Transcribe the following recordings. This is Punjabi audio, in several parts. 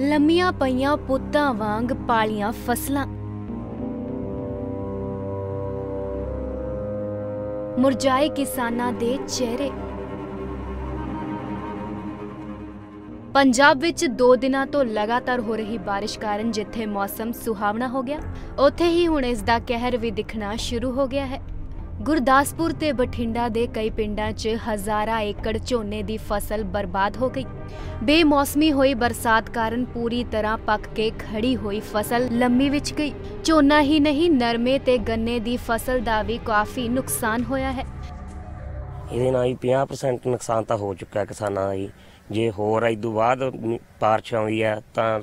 ਲੰਮੀਆਂ ਪਈਆਂ ਪੁੱਤਾਂ ਵਾਂਗ ਪਾਲੀਆਂ ਫਸਲਾਂ। ਮੁਰਝਾਏ ਕਿਸਾਨਾਂ ਦੇ ਚਿਹਰੇ। ਪੰਜਾਬ ਵਿੱਚ 2 ਦਿਨਾਂ ਤੋਂ ਲਗਾਤਾਰ ਹੋ ਰਹੀ ਬਾਰਿਸ਼ ਕਾਰਨ ਜਿੱਥੇ ਮੌਸਮ ਸੁਹਾਵਣਾ ਹੋ ਗਿਆ, ਉੱਥੇ ਹੀ ਹੁਣ ਇਸ ਦਾ ਕਹਿਰ ਵੀ ਦਿਖਣਾ ਸ਼ੁਰੂ ਹੋ ਗਿਆ ਹੈ। ਗੁਰਦਾਸਪੁਰ ਤੇ ਬਠਿੰਡਾ ਦੇ ਕਈ ਪਿੰਡਾਂ 'ਚ ਹਜ਼ਾਰਾਂ ਏਕੜ ਝੋਨੇ ਦੀ ਫਸਲ ਬਰਬਾਦ ਹੋ ਗਈ। ਬੇਮੌਸਮੀ ਹੋਈ ਬਰਸਾਤ ਕਾਰਨ ਪੂਰੀ ਤਰ੍ਹਾਂ ਪੱਕ ਕੇ ਖੜੀ ਹੋਈ ਫਸਲ ਲੰਮੀ ਵਿੱਚ ਗਈ। ਝੋਨਾ ਹੀ ਨਹੀਂ, ਨਰਮੇ ਤੇ ਗੰਨੇ ਦੀ ਫਸਲ ਦਾ ਵੀ ਕਾਫੀ ਨੁਕਸਾਨ ਹੋਇਆ ਹੈ। ਇਹਦੇ ਨਾਲ ਹੀ 50% ਨੁਕਸਾਨ ਤਾਂ ਹੋ ਚੁੱਕਾ ਕਿਸਾਨਾਂ ਦਾ ਜੀ ਜੇ ਹੋਰ ਇਦੋਂ ਬਾਅਦ ਮ- ਬਾਰਿਸ਼ ਆਉਂਦੀ ਹੈ ਤਾਂ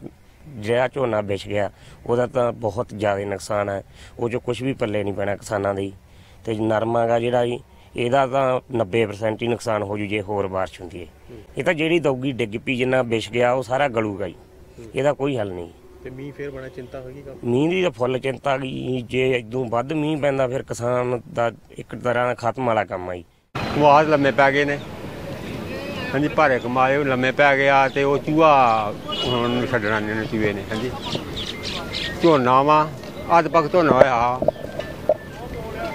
ਜਿਹੜਾ ਝੋਨਾ ਵਿਛ ਗਿਆ, ਉਹਦਾ ਤਾਂ ਬਹੁਤ ਜ਼ਿਆਦਾ ਨੁਕਸਾਨ ਹੈ। ਉਹ ਜੋ ਕੁਝ ਵੀ ਪੱਲੇ ਨਹੀਂ ਪੈਣਾ ਕਿਸਾਨਾਂ ਦੇ ਤੇ ਨਰਮਾ ਗਾ ਜਿਹੜਾ ਜੀ ਇਹਦਾ ਤਾਂ 90% ਹੀ ਨੁਕਸਾਨ ਹੋ ਜੂ ਜੇ ਹੋਰ ਬਾਰਿਸ਼ ਹੁੰਦੀ ਹੈ ਇਹ ਤਾਂ ਜਿਹੜੀ ਦਊਗੀ ਡਿੱਗ ਪਈ ਜਿੰਨਾ ਵਿਛ ਗਿਆ ਉਹ ਸਾਰਾ ਗਲੂਗਾ ਜੀ। ਇਹਦਾ ਕੋਈ ਹੱਲ ਨਹੀਂ। ਤੇ ਮੀਂਹ ਫੇਰ ਬਣਾ ਚਿੰਤਾ ਕੰਮ ਮੀਂਹ ਦੀ ਤਾਂ ਫੁੱਲ ਚਿੰਤਾ ਗਈ ਜੇ ਇਦੋਂ ਵੱਧ ਮੀਂਹ ਪੈਂਦਾ ਫਿਰ ਕਿਸਾਨ ਦਾ ਇੱਕ ਤਰ੍ਹਾਂ ਦਾ ਖਤਮ ਵਾਲਾ ਕੰਮ ਆ ਜੀ। ਵਾਦ ਲੰਮੇ ਪੈ ਗਏ ਨੇ। ਹਾਂਜੀ ਭਾਰੇ ਕਮਾਏ ਲੰਮੇ ਪੈ ਗਿਆ ਤੇ ਉਹ ਚੂਹਾ ਹੁਣ ਛੱਡਣਾ ਨਹੀਂ ਨੇ ਚੂਹੇ ਨੇ ਹਾਂਜੀ। ਝੋਨਾ ਵਾ ਅੱਧ ਪੱਕ ਝੋਨਾ ਹੋਇਆ।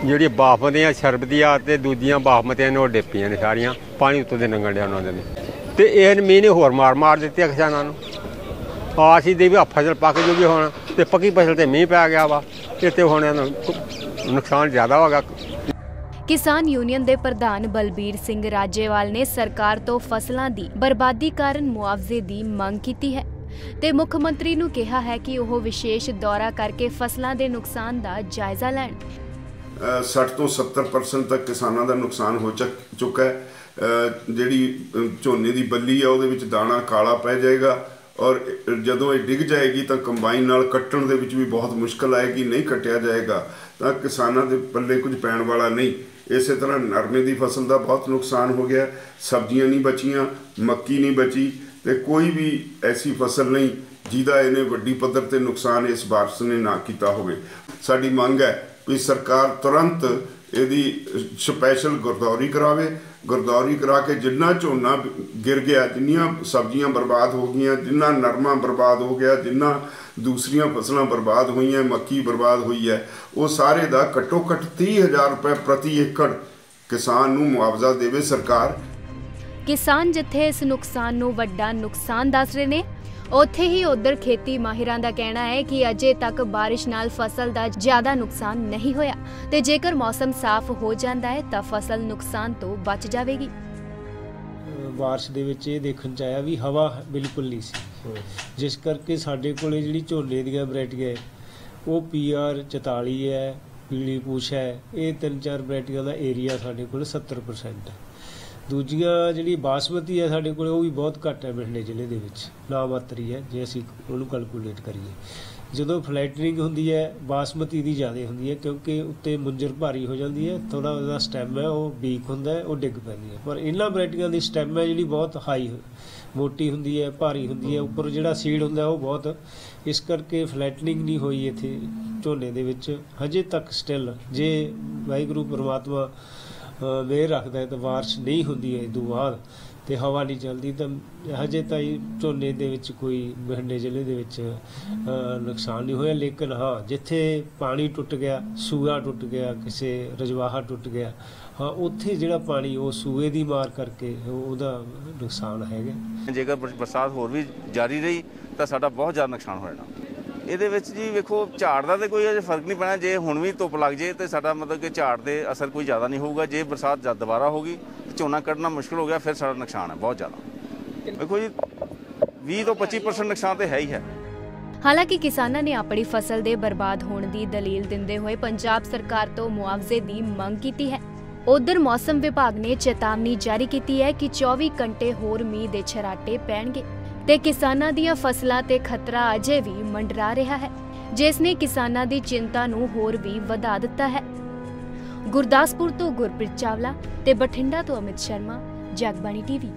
ਜਿਹੜੀ ਬਾਫਮਤੀਆਂ ਸ਼ਰਬਤੀਆਂ ਤੇ ਦੂਜੀਆਂ ਬਾਫਮਤੀਆਂ ਨੇ ਉਹ ਡਿੱਪੀਆਂ ਨੇ ਸਾਰੀਆਂ, ਪਾਣੀ ਉੱਤੋਂ ਦੇ ਲੰਘਣ ਡਿਆ ਉਹਨਾਂ ਦੇ ਨੇ ਤੇ ਇਹ ਮੀਂਹ ਨੇ ਹੋਰ ਮਾਰ ਮਾਰ ਦਿੱਤੀ ਆ ਨੂੰ। ਆਸ ਹੀ ਦੇ ਵੀ ਫਸਲ ਪੱਕ ਜੂਗੀ ਹੁਣ, ਤੇ ਪੱਕੀ ਫਸਲ ਤੇ ਮੀਂਹ ਪੈ ਗਿਆ ਵਾ ਇਹ ਹੁਣ ਨੁਕਸਾਨ ਜ਼ਿਆਦਾ ਹੋਗਾ ਕਿਸਾਨ ਯੂਨੀਅਨ ਦੇ ਪ੍ਰਧਾਨ ਬਲਬੀਰ ਸਿੰਘ ਰਾਜੇਵਾਲ ਨੇ ਸਰਕਾਰ ਤੋਂ ਫਸਲਾਂ ਦੀ ਬਰਬਾਦੀ ਕਾਰਨ ਮੁਆਵਜ਼ੇ ਦੀ ਮੰਗ ਕੀਤੀ ਹੈ ਤੇ ਮੁੱਖ ਮੰਤਰੀ ਨੂੰ ਕਿਹਾ ਹੈ ਕਿ ਉਹ ਵਿਸ਼ੇਸ਼ ਦੌਰਾ ਕਰਕੇ ਫਸਲਾਂ ਦੇ ਨੁਕਸਾਨ ਦਾ ਜਾਇਜ਼ਾ ਲੈਣ। 60 ਤੋਂ 70% ਤੱਕ ਕਿਸਾਨਾਂ ਦਾ ਨੁਕਸਾਨ ਹੋ ਚੱਕ- ਚੁੱਕਾ ਹੈ। ਜਿਹੜੀ ਝੋਨੇ ਦੀ ਬੱਲੀ ਆ, ਉਹਦੇ ਵਿੱਚ ਦਾਣਾ ਕਾਲਾ ਪੈ ਜਾਏਗਾ ਔਰ ਜਦੋਂ ਇਹ ਡਿੱਗ ਜਾਏਗੀ ਤਾਂ ਕੰਬਾਈਨ ਨਾਲ ਕੱਟਣ ਦੇ ਵਿੱਚ ਵੀ ਬਹੁਤ ਮੁਸ਼ਕਲ ਆਏਗੀ, ਨਹੀਂ ਕੱਟਿਆ ਜਾਏਗਾ, ਤਾਂ ਕਿਸਾਨਾਂ ਦੇ ਪੱਲੇ ਕੁਝ ਪੈਣ ਵਾਲਾ ਨਹੀਂ। ਇਸੇ ਤਰ੍ਹਾਂ ਨਰਮੇ ਦੀ ਫਸਲ ਦਾ ਬਹੁਤ ਨੁਕਸਾਨ ਹੋ ਗਿਆ, ਸਬਜ਼ੀਆਂ ਨਹੀਂ ਬਚੀਆਂ, ਮੱਕੀ ਨਹੀਂ ਬਚੀ ਤੇ ਕੋਈ ਵੀ ਐਸੀ ਫਸਲ ਨਹੀਂ ਜਿਹਦਾ ਇਹਨੇ ਵੱਡੀ ਪੱਧਰ ਤੇ ਨੁਕਸਾਨ ਇਸ ਬਾਰਿਸ਼ ਨੇ ਨਾ ਕੀਤਾ ਹੋਵੇ। ਸਾਡੀ ਮੰਗ ਹੈ ਵੀ ਸਰਕਾਰ ਤੁਰੰਤ ਇਹਦੀ ਸਪੈਸ਼ਲ ਗੁਰਦੌਰੀ ਕਰਾਵੇ। ਗੁਰਦੌਰੀ ਕਰਾ ਕੇ ਜਿੰਨਾ ਝੋਨਾ ਗਿਰ ਗਿਆ, ਜਿੰਨੀਆਂ ਸਬਜ਼ੀਆਂ ਬਰਬਾਦ ਹੋ ਗਈਆਂ, ਜਿੰਨਾ ਨਰਮਾ ਬਰਬਾਦ ਹੋ ਗਿਆ, ਜਿੰਨਾ ਦੂਸਰੀਆਂ ਫਸਲਾਂ ਬਰਬਾਦ ਹੋਈਆਂ, ਮੱਕੀ ਬਰਬਾਦ ਹੋਈ ਹੈ, ਉਹ ਸਾਰੇ ਦਾ ਘੱਟੋ ਘੱਟ 30000 ਰੁਪਏ ਪ੍ਰਤੀ ਏਕੜ ਕਿਸਾਨ ਨੂੰ ਮੁਆਵਜ਼ਾ ਦੇਵੇ ਸਰਕਾਰ। ਕਿਸਾਨ ਜਿੱਥੇ ਇਸ ਨੁਕਸਾਨ ਨੂੰ ਵੱਡਾ ਨੁਕਸਾਨ ਦੱਸ ਰਹੇ ਨੇ ਉੱਥੇ ਹੀ ਉਧਰ ਖੇਤੀ ਮਾਹਿਰਾਂ ਦਾ ਕਹਿਣਾ ਹੈ ਕਿ ਅਜੇ ਤੱਕ ਬਾਰਿਸ਼ ਨਾਲ ਫਸਲ ਦਾ ਜ਼ਿਆਦਾ ਨੁਕਸਾਨ ਨਹੀਂ ਹੋਇਆ ਤੇ ਜੇਕਰ ਮੌਸਮ ਸਾਫ਼ ਹੋ ਜਾਂਦਾ ਹੈ ਤਾਂ ਫਸਲ ਨੁਕਸਾਨ ਤੋਂ ਬਚ ਜਾਵੇਗੀ। ਬਾਰਿਸ਼ ਦੇ ਵਿੱਚ ਇਹ ਦੇਖਣ ਚ ਆਇਆ ਵੀ ਹਵਾ ਬਿਲਕੁਲ ਨਹੀਂ ਸੀ। ਜਿਸ ਕਰਕੇ ਸਾਡੇ ਕੋਲੇ ਜਿਹੜੀ ਝੋਨੇ ਦੀਆਂ ਵੈਰਾਈਟੀਆਂ ਹੈ, ਉਹ ਪੀਆਰ 44 ਹੈ ਪੀਲੀ ਪੂਛ ਹੈ ਇਹ ਤਿੰਨ ਚਾਰ ਵੈਰਾਈਟੀਆਂ ਦਾ ਏਰੀਆ ਸਾਡੇ ਕੋਲ 70% ਹੈ। ਦੂਜੀਆਂ ਜਿਹੜੀ ਬਾਸਮਤੀ ਹੈ ਸਾਡੇ ਕੋਲ, ਉਹ ਵੀ ਬਹੁਤ ਘੱਟ ਹੈ ਬਠਿੰਡੇ ਜ਼ਿਲ੍ਹੇ ਦੇ ਵਿੱਚ। ਨਾ ਮਾਤਰੀ ਹੈ, ਜੇ ਅਸੀਂ ਉਹਨੂੰ ਕੈਲਕੂਲੇਟ ਕਰੀਏ। ਜਦੋਂ ਫਲੈਟਨਿੰਗ ਹੁੰਦੀ ਹੈ, ਬਾਸਮਤੀ ਦੀ ਜ਼ਿਆਦਾ ਹੁੰਦੀ ਹੈ, ਕਿਉਂਕਿ ਉੱਤੇ ਮੁੰਜਰ ਭਾਰੀ ਹੋ ਜਾਂਦੀ ਹੈ ਥੋੜਾ ਉਹਦਾ ਸਟੈਮ ਹੈ, ਉਹ ਵੀਕ ਹੁੰਦਾ ਹੈ, ਉਹ ਡਿੱਗ ਪੈਂਦੀ ਹੈ। ਪਰ ਇਹਨਾਂ ਵੈਰਾਈਟੀਆਂ ਦੀ ਸਟੈਮ ਹੈ ਜਿਹੜੀ ਬਹੁਤ ਹਾਈ ਮੋਟੀ ਹੁੰਦੀ ਹੈ, ਭਾਰੀ ਹੁੰਦੀ ਹੈ, ਉੱਪਰ ਜਿਹੜਾ ਸੀਡ ਹੁੰਦਾ ਉਹ ਬਹੁਤ, ਇਸ ਕਰਕੇ ਫਲੈਟਨਿੰਗ ਨਹੀਂ ਹੋਈ ਇੱਥੇ ਝੋਨੇ ਦੇ ਵਿੱਚ। ਹਜੇ ਤੱਕ ਸਟਿਲ ਜੇ ਵਾਹਿਗੁਰੂ, ਪਰਮਾਤਮਾ ਵੇ ਰੱਖਦਾ ਹੈ ਤਾਂ ਬਾਰਿਸ਼ ਨਹੀਂ ਹੁੰਦੀ ਹੈ ਇਦੋਂ ਬਾਅਦ ਤੇ ਹਵਾ ਨਹੀਂ ਚੱਲਦੀ, ਤਾਂ ਹਜੇ ਤਾਂ ਇਹ ਝੋਨੇ ਦੇ ਵਿੱਚ ਕੋਈ ਬਠਿੰਡੇ ਜ਼ਿਲ੍ਹੇ ਦੇ ਵਿੱਚ ਨੁਕਸਾਨ ਨਹੀਂ ਹੋਇਆ, ਲੇਕਿਨ ਹਾਂ, ਜਿੱਥੇ ਪਾਣੀ ਟੁੱਟ ਗਿਆ, ਸੂਆ ਟੁੱਟ ਗਿਆ, ਕਿਸੇ ਰਜਵਾਹਾ ਟੁੱਟ ਗਿਆ, ਹਾਂ, ਉੱਥੇ ਜਿਹੜਾ ਪਾਣੀ ਉਹ ਸੂਏ ਦੀ ਮਾਰ ਕਰਕੇ ਉਹਦਾ ਨੁਕਸਾਨ ਹੈਗਾ। ਜੇਕਰ ਬਰਸਾਤ ਹੋਰ ਵੀ ਜਾਰੀ ਰਹੀ, ਤਾਂ ਸਾਡਾ ਬਹੁਤ ਜ਼ਿਆਦਾ ਨੁਕਸਾਨ ਹੋ ਜਾਣਾ। ਇਹਦੇ ਵਿੱਚ ਜੀ ਵੇਖੋ, ਝਾੜ ਦਾ ਤੇ ਕੋਈ ਅਜੇ ਫ਼ਰਕ ਨਹੀਂ ਪੈਣਾ। ਜੇ ਹੁਣ ਵੀ ਧੁੱਪ ਲੱਗ ਜੇ ਤੇ ਸਾਡਾ ਮਤਲਬ ਕਿ ਝਾੜ ਦੇ ਅਸਰ ਕੋਈ ਜ਼ਿਆਦਾ ਨਹੀਂ ਹੋਊਗਾ। ਜੇ ਬਰਸਾਤ ਜਦ ਦੁਬਾਰਾ ਹੋਗੀ ਤੇ ਝੋਨਾ ਕੱਢਣਾ ਮੁਸ਼ਕਲ ਹੋ ਗਿਆ, ਫਿਰ ਸਾਡਾ ਨੁਕਸਾਨ ਹੈ, ਬਹੁਤ ਜ਼ਿਆਦਾ। ਵੇਖੋ ਜੀ 20 ਤੋਂ 25% ਨੁਕਸਾਨ ਤੇ ਹੈ ਹੀ ਹੈ। ਹਾਲਾਂਕਿ ਕਿਸਾਨਾਂ ਨੇ ਆਪਣੀ ਫਸਲ ਦੇ ਬਰਬਾਦ ਹੋਣ ਦੀ ਦਲੀਲ ਦਿੰਦੇ ਹੋਏ ਪੰਜਾਬ ਸਰਕਾਰ ਤੋਂ ਮੁਆਵਜ਼ੇ ਦੀ ਮੰਗ ਕੀਤੀ ਹੈ। ਉਧਰ ਮੌਸਮ ਵਿਭਾਗ ਨੇ ਚੇਤਾਵਨੀ ਜਾਰੀ ਕੀਤੀ ਹੈ ਕਿ 24 ਘੰਟੇ ਹੋਰ ਮੀਂਹ ਦੇ ਛਰਾਟੇ ਪੈਣਗੇ। ਤੇ ਕਿਸਾਨਾਂ ਦੀਆਂ ਫਸਲਾਂ ਤੇ ਖਤਰਾ ਅਜੇ ਵੀ ਮੰਡਰਾ ਰਿਹਾ ਹੈ, ਜਿਸ ਨੇ ਕਿਸਾਨਾਂ ਦੀ ਚਿੰਤਾ ਨੂੰ ਹੋਰ ਵੀ ਵਧਾ ਦਿੱਤਾ ਹੈ। ਗੁਰਦਾਸਪੁਰ ਤੋਂ ਗੁਰਪ੍ਰੀਤ ਚਾਵਲਾ ਤੇ ਬਠਿੰਡਾ ਤੋਂ ਅਮਿਤ ਸ਼ਰਮਾ, ਜਗਬਾਣੀ ਟੀਵੀ।